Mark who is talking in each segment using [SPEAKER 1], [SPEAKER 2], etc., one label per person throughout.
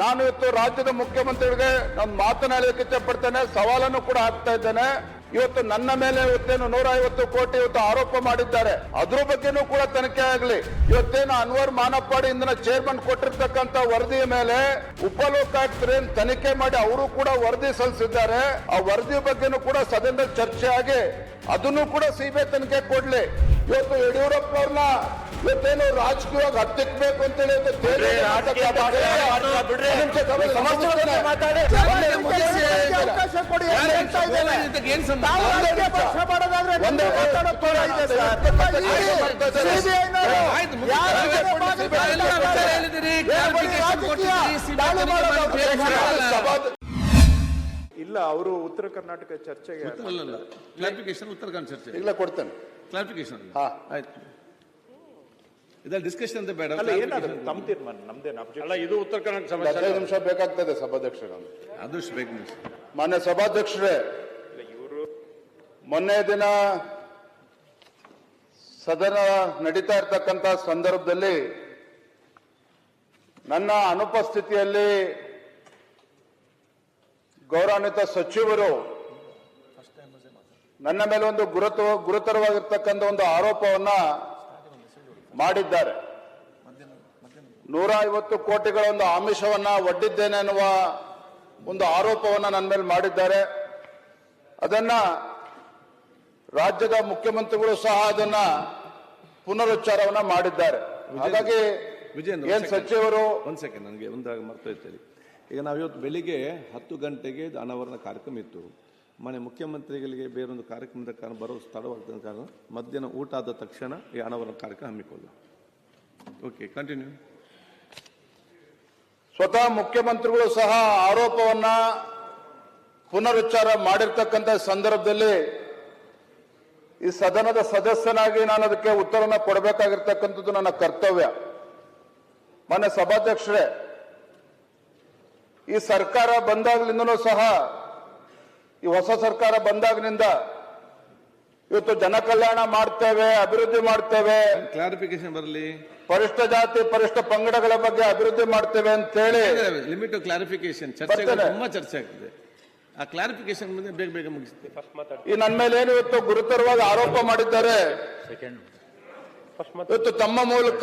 [SPEAKER 1] ನಾನು ಇವತ್ತು ರಾಜ್ಯದ ಮುಖ್ಯಮಂತ್ರಿಗಳಿಗೆ ನಾನು ಮಾತನಾಡಲಿಕ್ಕೆ ಇಷ್ಟಪಡ್ತೇನೆ, ಸವಾಲನ್ನು ಕೂಡ ಹಾಕ್ತಾ ಇದ್ದೇನೆ. ಇವತ್ತು ನನ್ನ ಮೇಲೆ ಇವತ್ತೇನು ನೂರ ಐವತ್ತು ಕೋಟಿ ಇವತ್ತು ಆರೋಪ ಮಾಡಿದ್ದಾರೆ. ಅದ್ರ ಬಗ್ಗೆನೂ ಕೂಡ ತನಿಖೆ ಆಗಲಿ. ಇವತ್ತೇನು ಅನ್ವರ್ ಮಾನಪ್ಪಾಡಿ ಇಂದಿನ ಚೇರ್ಮನ್ ಕೊಟ್ಟಿರ್ತಕ್ಕಂತ ವರದಿಯ ಮೇಲೆ ಉಪಲೋಕಾಯುಕ್ತರು ತನಿಖೆ ಮಾಡಿ ಅವರು ಕೂಡ ವರದಿ ಸಲ್ಲಿಸಿದ್ದಾರೆ. ಆ ವರದಿ ಬಗ್ಗೆನೂ ಕೂಡ ಸದನದಲ್ಲಿ ಚರ್ಚೆ ಆಗಿ ಅದನ್ನು ಕೂಡ ಸಿಬಿಐ ತನಿಖೆ ಕೊಡ್ಲಿ. ಇವತ್ತು ಯಡಿಯೂರಪ್ಪ ಅವ್ರನ್ನ ಇವತ್ತೇನು ರಾಜಕೀಯವಾಗಿ ಹತ್ತಿಕ್ಬೇಕು ಅಂತೇಳಿ.
[SPEAKER 2] ಇಲ್ಲ ಅವರು ಉತ್ತರ ಕರ್ನಾಟಕ ಚರ್ಚೆಗೆ
[SPEAKER 1] ಇಲ್ಲ ಕೊಡ್ತೇನೆ.
[SPEAKER 3] ಕ್ಲಾರಿಫಿಕೇಶನ್
[SPEAKER 1] ಹಾ.
[SPEAKER 3] ಆಯ್ತು ಇದ್ರಲ್ಲಿ ಡಿಸ್ಕಷನ್ ಅಂತ ಬೇಡ
[SPEAKER 2] ಅಲ್ಲ ಏನಾದ್ರು. ತಮ್ಮ ತೀರ್ಮಾನ ನಮ್ದೇನು
[SPEAKER 4] ಅಲ್ಲ ಇದು ಉತ್ತರ ಕರ್ನಾಟಕ ಸಮಸ್ಯೆ
[SPEAKER 1] ಹದಿನೈದು ನಿಮಿಷ ಬೇಕಾಗ್ತದೆ ಸಭಾಧ್ಯಕ್ಷರು
[SPEAKER 3] ಅದು ಬೇಕು.
[SPEAKER 1] ಮಾನ್ಯ ಸಭಾಧ್ಯಕ್ಷರೇ ಮೊನ್ನೆ ದಿನ ಸದನ ನಡೀತಾ ಇರ್ತಕ್ಕಂಥ ಸಂದರ್ಭದಲ್ಲಿ ನನ್ನ ಅನುಪಸ್ಥಿತಿಯಲ್ಲಿ ಗೌರವಾನ್ವಿತ ಸಚಿವರು ನನ್ನ ಮೇಲೆ ಒಂದು ಗುರುತು ಗುರುತರವಾಗಿರ್ತಕ್ಕಂಥ ಒಂದು ಆರೋಪವನ್ನ ಮಾಡಿದ್ದಾರೆ. ನೂರ ಐವತ್ತು ಕೋಟಿಗಳ ಒಂದು ಆಮಿಷವನ್ನ ಒಡ್ಡಿದ್ದೇನೆ ಅನ್ನುವ ಒಂದು ಆರೋಪವನ್ನ ನನ್ನ ಮೇಲೆ ಮಾಡಿದ್ದಾರೆ. ಅದನ್ನ ರಾಜ್ಯದ ಮುಖ್ಯಮಂತ್ರಿಗಳು ಸಹ ಅದನ್ನ ಪುನರುಚ್ಚಾರವನ್ನ ಮಾಡಿದ್ದಾರೆ. ಹಾಗಾಗಿ ಏನ್ ಸಚಿವರು
[SPEAKER 3] ಒಂದ್ ಸೆಕೆಂಡ್ ನನಗೆ ಒಂದಾಗ ಮರ್ತೋಯ್ತೇಳಿ ಈಗ ನಾವು ಇವತ್ತು ಬೆಳಿಗ್ಗೆ ಹತ್ತು ಗಂಟೆಗೆ ಅನಾವರಣ ಕಾರ್ಯಕ್ರಮ ಇತ್ತು. ಮನೆ ಮುಖ್ಯಮಂತ್ರಿಗಳಿಗೆ ಬೇರೊಂದು ಕಾರ್ಯಕ್ರಮದ ಕಾರಣ ಬರೋ ಸ್ಥಳವಾಗ್ತದ ಕಾರಣ ಮಧ್ಯಾಹ್ನ ಊಟ ಆದ ತಕ್ಷಣ ಈ ಹಣವರ ಕಾರ್ಯಕ್ರಮ ಹಮ್ಮಿಕೊಳ್ಳ ಓಕೆ ಕಂಟಿನ್ಯೂ
[SPEAKER 1] ಸ್ವತಃ ಮುಖ್ಯಮಂತ್ರಿಗಳು ಸಹ ಆರೋಪವನ್ನ ಪುನರುಚ್ಚಾರ ಮಾಡಿರ್ತಕ್ಕಂಥ ಸಂದರ್ಭದಲ್ಲಿ ಈ ಸದನದ ಸದಸ್ಯನಾಗಿ ನಾನು ಅದಕ್ಕೆ ಉತ್ತರನ ಕೊಡಬೇಕಾಗಿರ್ತಕ್ಕಂಥದ್ದು ನನ್ನ ಕರ್ತವ್ಯ. ಮಾನ್ಯ ಸಭಾಧ್ಯಕ್ಷರೇ, ಈ ಸರ್ಕಾರ ಬಂದಾಗ್ಲಿಂದನೂ ಸಹ ಈ ಹೊಸ ಸರ್ಕಾರ ಬಂದಾಗಿನಿಂದ ಇವತ್ತು ಜನ ಕಲ್ಯಾಣ ಮಾಡ್ತೇವೆ ಅಭಿವೃದ್ಧಿ ಮಾಡ್ತೇವೆ.
[SPEAKER 3] ಕ್ಲಾರಿಫಿಕೇಶನ್ ಬರಲಿ?
[SPEAKER 1] ಪರಿಷ್ಠ ಜಾತಿ ಪರಿಷ್ಠ ಪಂಗಡಗಳ ಬಗ್ಗೆ ಅಭಿವೃದ್ಧಿ ಮಾಡ್ತೇವೆ ಅಂತೇಳಿ.
[SPEAKER 3] ಲಿಮಿಟ್ ಕ್ಲಾರಿಫಿಕೇಶನ್
[SPEAKER 1] ಚರ್ಚೆ.
[SPEAKER 3] ತುಂಬಾ ಚರ್ಚೆ ಆಗ್ತದೆ. ಆ ಕ್ಲಾರಿಫಿಕೇಶನ್ ಮುಂದೆ ಬೇಗ ಬೇಗ ಮುಗಿಸ್ತೇವೆ
[SPEAKER 1] ಈ ನನ್ನ ಮೇಲೆ ಏನು ಇವತ್ತು ಗುರುತರವಾಗಿ ಆರೋಪ ಮಾಡಿದ್ದಾರೆ? ಇವತ್ತು ತಮ್ಮ ಮೂಲಕ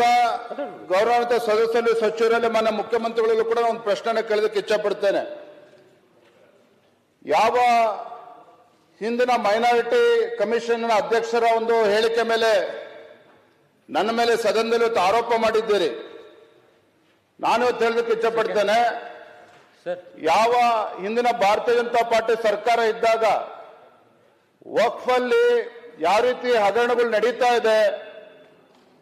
[SPEAKER 1] ಗೌರವಾನ್ವಿತ ಸದಸ್ಯರು ಸಚಿವರಲ್ಲಿ ಮಾನ್ಯ ಮುಖ್ಯಮಂತ್ರಿಗಳಲ್ಲೂ ಕೂಡ ಒಂದು ಪ್ರಶ್ನೆ ಕೇಳೋದಕ್ಕೆ ಇಚ್ಛಪಡ್ತೇನೆ. ಯಾವ ಹಿಂದಿನ ಮೈನಾರಿಟಿ ಕಮಿಷನ್ ಅಧ್ಯಕ್ಷರ ಒಂದು ಹೇಳಿಕೆ ಮೇಲೆ ನನ್ನ ಮೇಲೆ ಸದನದಲ್ಲಿ ಆರೋಪ ಮಾಡಿದ್ದೀರಿ. ನಾನು ಹೇಳೋದಕ್ಕೆ ಇಚ್ಛಪಡ್ತೇನೆ ಯಾವ ಹಿಂದಿನ ಭಾರತೀಯ ಜನತಾ ಪಾರ್ಟಿ ಸರ್ಕಾರ ಇದ್ದಾಗ ವಕ್ಫ್ ಅಲ್ಲಿ ಯಾವ ರೀತಿ ಹಗರಣಗಳು ನಡೀತಾ ಇದೆ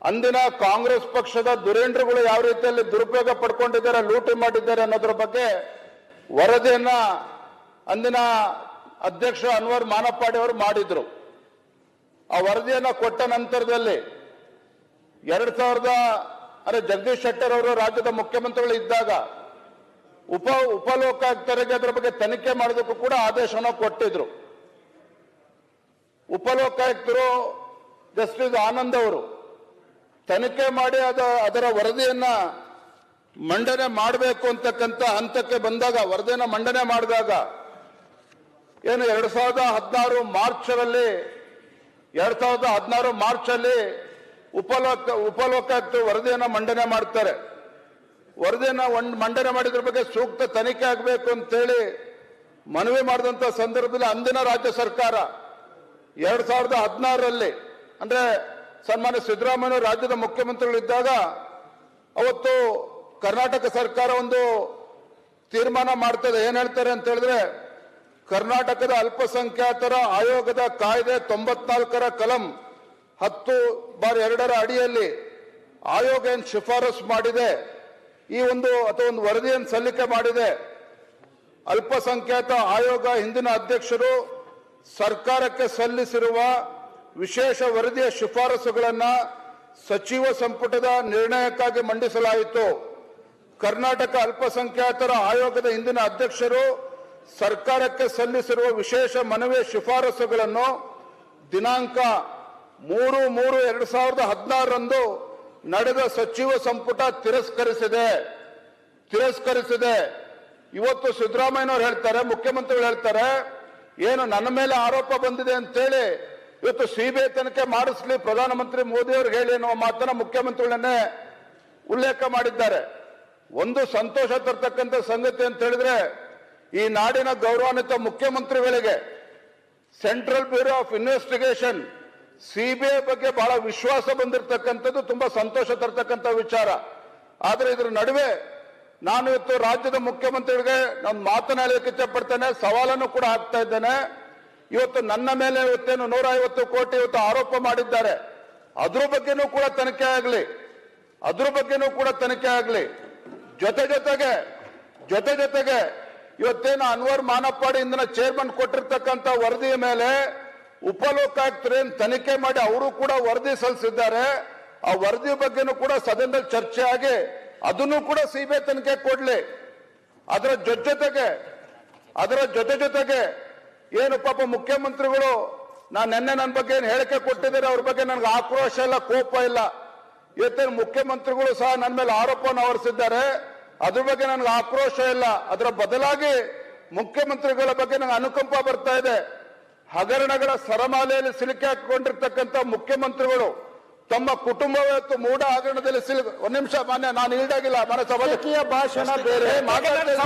[SPEAKER 1] ಅಂದಿನ ಕಾಂಗ್ರೆಸ್ ಪಕ್ಷದ ದುರೇಂದ್ರಗಳು ಯಾವ ರೀತಿಯಲ್ಲಿ ದುರುಪಯೋಗ ಪಡ್ಕೊಂಡಿದ್ದಾರೆ ಲೂಟಿ ಮಾಡಿದ್ದಾರೆ ಅನ್ನೋದ್ರ ಬಗ್ಗೆ ವರದಿಯನ್ನ ಅಂದಿನ ಅಧ್ಯಕ್ಷ ಅನ್ವರ್ ಮಾನಪ್ಪಾಡಿ ಅವರು ಮಾಡಿದ್ರು. ಆ ವರದಿಯನ್ನು ಕೊಟ್ಟ ನಂತರದಲ್ಲಿ ಎರಡ್ ಸಾವಿರದ ಅಂದ್ರೆ ಜಗದೀಶ್ ಶೆಟ್ಟರ್ ಅವರು ರಾಜ್ಯದ ಮುಖ್ಯಮಂತ್ರಿಗಳು ಇದ್ದಾಗ ಉಪ ಉಪಲೋಕಾಯುಕ್ತರಿಗೆ ಅದರ ಬಗ್ಗೆ ತನಿಖೆ ಮಾಡೋದಕ್ಕೂ ಕೂಡ ಆದೇಶವನ್ನು ಕೊಟ್ಟಿದ್ರು. ಉಪಲೋಕಾಯುಕ್ತರು ಜಸ್ಟಿಸ್ ಆನಂದ್ ಅವರು ತನಿಖೆ ಮಾಡಿ ಅದ, ಅದರ ವರದಿಯನ್ನ ಮಂಡನೆ ಮಾಡಬೇಕು ಅಂತಕ್ಕಂಥ ಹಂತಕ್ಕೆ ಬಂದಾಗ, ವರದಿಯನ್ನು ಮಂಡನೆ ಮಾಡಿದಾಗ ಏನು ಎರಡ್ ಸಾವಿರದ ಹದಿನಾರು ಮಾರ್ಚರಲ್ಲಿ ಎರಡ್ ಸಾವಿರದ ಹದಿನಾರು ಮಾರ್ಚ್ ಅಲ್ಲಿ ಉಪಲೋಕ ಉಪಲೋಕಾಯುಕ್ತ ವರದಿಯನ್ನು ಮಂಡನೆ ಮಾಡ್ತಾರೆ. ವರದಿಯನ್ನು ಒಂದು ಮಂಡನೆ ಮಾಡಿದ್ರ ಬಗ್ಗೆ ಸೂಕ್ತ ತನಿಖೆ ಆಗಬೇಕು ಅಂತೇಳಿ ಮನವಿ ಮಾಡಿದಂತ ಸಂದರ್ಭದಲ್ಲಿ ಅಂದಿನ ರಾಜ್ಯ ಸರ್ಕಾರ ಎರಡ್ ಸಾವಿರದ ಹದಿನಾರರಲ್ಲಿ, ಅಂದ್ರೆ ಸನ್ಮಾನ್ಯ ಸಿದ್ದರಾಮಯ್ಯ ರಾಜ್ಯದ ಮುಖ್ಯಮಂತ್ರಿಗಳು ಇದ್ದಾಗ ಅವತ್ತು ಕರ್ನಾಟಕ ಸರ್ಕಾರ ಒಂದು ತೀರ್ಮಾನ ಮಾಡ್ತದೆ. ಏನ್ ಹೇಳ್ತಾರೆ ಅಂತ ಹೇಳಿದ್ರೆ ಕರ್ನಾಟಕದ ಅಲ್ಪಸಂಖ್ಯಾತರ ಆಯೋಗದ ಕಾಯ್ದೆ ತೊಂಬತ್ನಾಲ್ಕರ ಕಲಂ ಹತ್ತು ಬಾರ್ ಎರಡರ ಅಡಿಯಲ್ಲಿ ಆಯೋಗ ಏನ್ ಶಿಫಾರಸು ಮಾಡಿದೆ, ಈ ಒಂದು ಅಥವಾ ಒಂದು ವರದಿಯನ್ನು ಸಲ್ಲಿಕೆ ಮಾಡಿದೆ. ಅಲ್ಪಸಂಖ್ಯಾತ ಆಯೋಗ ಹಿಂದಿನ ಅಧ್ಯಕ್ಷರು ಸರ್ಕಾರಕ್ಕೆ ಸಲ್ಲಿಸಿರುವ ವಿಶೇಷ ವರದಿಯ ಶಿಫಾರಸುಗಳನ್ನ ಸಚಿವ ಸಂಪುಟದ ನಿರ್ಣಯಕ್ಕಾಗಿ ಮಂಡಿಸಲಾಯಿತು. ಕರ್ನಾಟಕ ಅಲ್ಪಸಂಖ್ಯಾತರ ಆಯೋಗದ ಹಿಂದಿನ ಅಧ್ಯಕ್ಷರು ಸರ್ಕಾರಕ್ಕೆ ಸಲ್ಲಿಸಿರುವ ವಿಶೇಷ ಮನವಿ ಶಿಫಾರಸುಗಳನ್ನು ದಿನಾಂಕ ಮೂರು ಮೂರು ಎರಡು ಸಾವಿರದ ಹದಿನಾರರಂದು ನಡೆದ ಸಚಿವ ಸಂಪುಟ ತಿರಸ್ಕರಿಸಿದೆ. ತಿರಸ್ಕರಿಸಿದೆ. ಇವತ್ತು ಸಿದ್ದರಾಮಯ್ಯನವ್ರು ಹೇಳ್ತಾರೆ, ಮುಖ್ಯಮಂತ್ರಿಗಳು ಹೇಳ್ತಾರೆ, ಏನು ನನ್ನ ಮೇಲೆ ಆರೋಪ ಬಂದಿದೆ ಅಂತೇಳಿ ಇವತ್ತು ಸಿಬಿಐ ತನಿಖೆ ಮಾಡಿಸ್ಲಿ, ಪ್ರಧಾನಮಂತ್ರಿ ಮೋದಿ ಅವ್ರಿಗೆ ಹೇಳಿ ಅನ್ನುವ ಮಾತನ್ನ ಮುಖ್ಯಮಂತ್ರಿಗಳನ್ನೇ ಉಲ್ಲೇಖ ಮಾಡಿದ್ದಾರೆ. ಒಂದು ಸಂತೋಷ ತರ್ತಕ್ಕಂಥ ಸಂಗತಿ ಅಂತ ಹೇಳಿದ್ರೆ ಈ ನಾಡಿನ ಗೌರವಾನ್ವಿತ ಮುಖ್ಯಮಂತ್ರಿಗಳಿಗೆ Central Bureau of Investigation CBI ಬಗ್ಗೆ ಬಹಳ ವಿಶ್ವಾಸ ಬಂದಿರತಕ್ಕಂಥದ್ದು, ತುಂಬಾ ಸಂತೋಷ ತರ್ತಕ್ಕಂಥ ವಿಚಾರ. ಆದರೆ ಇದರ ನಡುವೆ ನಾನು ಇವತ್ತು ರಾಜ್ಯದ ಮುಖ್ಯಮಂತ್ರಿಗಳಿಗೆ ನಾನು ಮಾತನಾಡಲಿಕ್ಕೆ ಇಚ್ಛಪಡ್ತೇನೆ ಸವಾಲನ್ನು ಕೂಡ ಹಾಕ್ತಾ ಇದ್ದೇನೆ. ಇವತ್ತು ನನ್ನ ಮೇಲೆ ಇವತ್ತೇನು ನೂರ ಕೋಟಿ ಇವತ್ತು ಆರೋಪ ಮಾಡಿದ್ದಾರೆ. ಅದ್ರ ಬಗ್ಗೆನೂ ಕೂಡ ತನಿಖೆ ಆಗಲಿ, ಅದ್ರ ಬಗ್ಗೆನೂ ಕೂಡ ತನಿಖೆ ಆಗಲಿ. ಜೊತೆ ಜೊತೆಗೆ ಜೊತೆ ಜೊತೆಗೆ ಇವತ್ತೇನು ಅನ್ವರ್ ಮಾನಪ್ಪಾಡಿ ಇಂದಿನ ಚೇರ್ಮನ್ ಕೊಟ್ಟಿರ್ತಕ್ಕಂಥ ವರದಿಯ ಮೇಲೆ ಉಪಲೋಕಾಯುಕ್ತರೇನು ತನಿಖೆ ಮಾಡಿ ಅವರು ಕೂಡ ವರದಿ ಸಲ್ಲಿಸಿದ್ದಾರೆ. ಆ ವರದಿ ಬಗ್ಗೆನೂ ಕೂಡ ಸದನದಲ್ಲಿ ಚರ್ಚೆ ಆಗಿ ಅದನ್ನು ಕೂಡ ಸಿಬಿಐ ತನಿಖೆ ಕೊಡ್ಲಿ. ಅದರ ಜೊತೆ ಜೊತೆಗೆ, ಅದರ ಜೊತೆ ಜೊತೆಗೆ ಏನು ಪಾಪ ಮುಖ್ಯಮಂತ್ರಿಗಳು ನಾನು ನಿನ್ನೆ ನನ್ನ ಬಗ್ಗೆ ಏನು ಹೇಳಿಕೆ ಕೊಟ್ಟಿದ್ದಾರೆ ಅವ್ರ ಬಗ್ಗೆ ನನಗೆ ಆಕ್ರೋಶ ಇಲ್ಲ, ಕೋಪ ಇಲ್ಲ. ಇವತ್ತೇನು ಮುಖ್ಯಮಂತ್ರಿಗಳು ಸಹ ನನ್ನ ಮೇಲೆ ಆರೋಪವನ್ನು ಹೊರಿಸಿದ್ದಾರೆ ಅದ್ರ ಬಗ್ಗೆ ನನಗೆ ಆಕ್ರೋಶ ಇಲ್ಲ ಅದರ ಬದಲಾಗಿ ಮುಖ್ಯಮಂತ್ರಿಗಳ ಬಗ್ಗೆ ನನಗೆ ಅನುಕಂಪ ಬರ್ತಾ ಇದೆ ಹಗರಣಗಳ ಸರಮಾಲೆಯಲ್ಲಿ ಸಿಲುಕಿ ಹಾಕಿಕೊಂಡಿರ್ತಕ್ಕಂಥ ಮುಖ್ಯಮಂತ್ರಿಗಳು ತಮ್ಮ ಕುಟುಂಬವೇ ಮೂಡ ಹಗರಣದಲ್ಲಿ ಸಿಲುಕ ಒಂದ್ ನಿಮಿಷ ಮಾನ್ಯ ನಾನು ಇಲ್ದಾಗಿಲ್ಲ ಮನೆ ಸಭಾಧ್ಯಕ್ಷೀಯ ಭಾಷಣ ಬೇರೆ ಮಾತಾಡ್ತಾ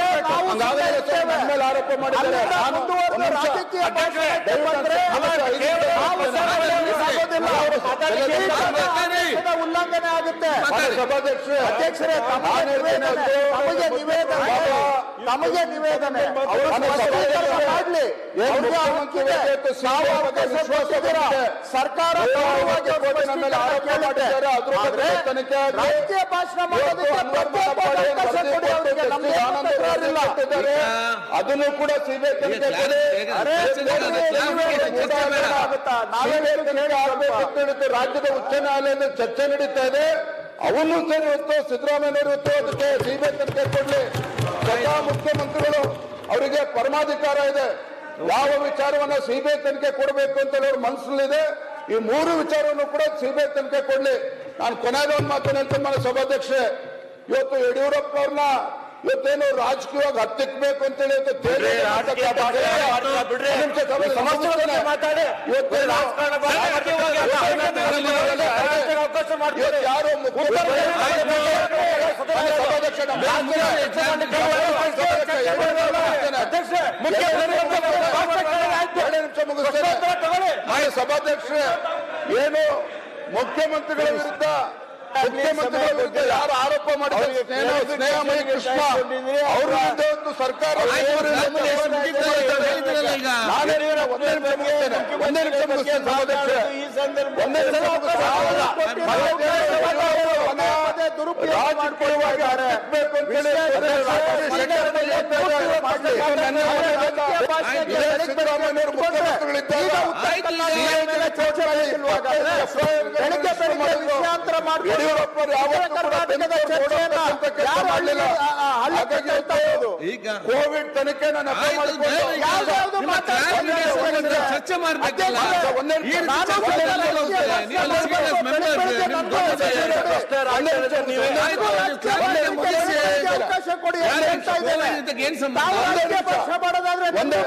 [SPEAKER 1] ಆರೋಪ ಮಾಡಿದ್ದಾರೆ.
[SPEAKER 4] ಉಲ್ಲಂಘನೆ ಆಗುತ್ತೆ. ಅಧ್ಯಕ್ಷರೇ ತಮಗೆ ನಿವೇದನೆ ತಮಗೆ ನಿವೇದನೆ ಮಾಡ್ಲಿ. ಸರ್ಕಾರ. ರಾಜಕೀಯ ಭಾಷಣ ಮಾಡೋದಕ್ಕೆ
[SPEAKER 1] ಅದನ್ನು ಕೂಡ ಸಿಬಿಐ ತನಿಖೆ ರಾಜ್ಯದ ಉಚ್ಚ ನ್ಯಾಯಾಲಯದ ಚರ್ಚೆ ನಡೀತಾ ಇದೆ. ಅವನು ಸರಿ ಇವತ್ತು ಸಿದ್ದರಾಮಯ್ಯನವರು ಇವತ್ತು ಅದಕ್ಕೆ ಸಿಬಿಐ ತನಿಖೆ ಕೊಡ್ಲಿ ಸ್ವತಃ ಮುಖ್ಯಮಂತ್ರಿಗಳು ಅವರಿಗೆ ಪರಮಾಧಿಕಾರ ಇದೆ. ಯಾವ ವಿಚಾರವನ್ನ ಸಿಬಿಐ ತನಿಖೆ ಕೊಡಬೇಕು ಅಂತ ಹೇಳಿ ಅವ್ರ ಮನಸ್ಸಲ್ಲಿದೆ ಈ ಮೂರು ವಿಚಾರವನ್ನು ಕೂಡ ಸಿಬಿಐ ತನಿಖೆ ಕೊಡ್ಲಿ. ನಾನು ಕೊನೆಯದ ಒಂದು ಅಂತ ಹೇಳ್ತೀನಿ ಮನೆ ಸಭಾಧ್ಯಕ್ಷೆ ಇವತ್ತು ಯಡಿಯೂರಪ್ಪ ಅವ್ರನ್ನ ಇವತ್ತೇನು ರಾಜಕೀಯವಾಗಿ ಹತ್ತಿಕ್ಬೇಕು ಅಂತೇಳಿ ಯಾರು ಸಭಾಧ್ಯಕ್ಷ ಏನು ಮುಖ್ಯಮಂತ್ರಿಗಳ ವಿರುದ್ಧ ಮುಖ್ಯಮಂತ್ರಿಗಳ ವಿರುದ್ಧ ಯಾರು ಆರೋಪ ಮಾಡಿದ್ದಾರೆ ಸ್ನೇಹ ಸ್ನೇಹಮಯಿ ಕೃಷ್ಣ ಅವ್ರ ವಿರುದ್ಧ ಒಂದು ಸರ್ಕಾರ ಒಂದೇ ನಿಮಿಷ
[SPEAKER 3] ಈಗ
[SPEAKER 1] ಕೋವಿಡ್
[SPEAKER 4] ತನಿಖೆ
[SPEAKER 3] ನನ್ನ ಚರ್ಚೆ ಮಾಡ್ಬೇಕಲ್ಲ?
[SPEAKER 4] ಅವಕಾಶ ಕೊಡಿ.
[SPEAKER 3] ಏನ್ ಸಂಬಂಧ?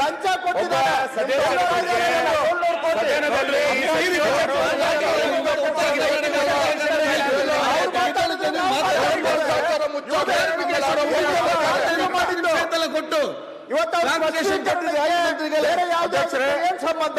[SPEAKER 4] ಲಂಚ
[SPEAKER 5] ಕೊಟ್ಟು
[SPEAKER 4] ಇವತ್ತು ಬೇರೆ ಯಾವುದೇ ಸಂಬಂಧ?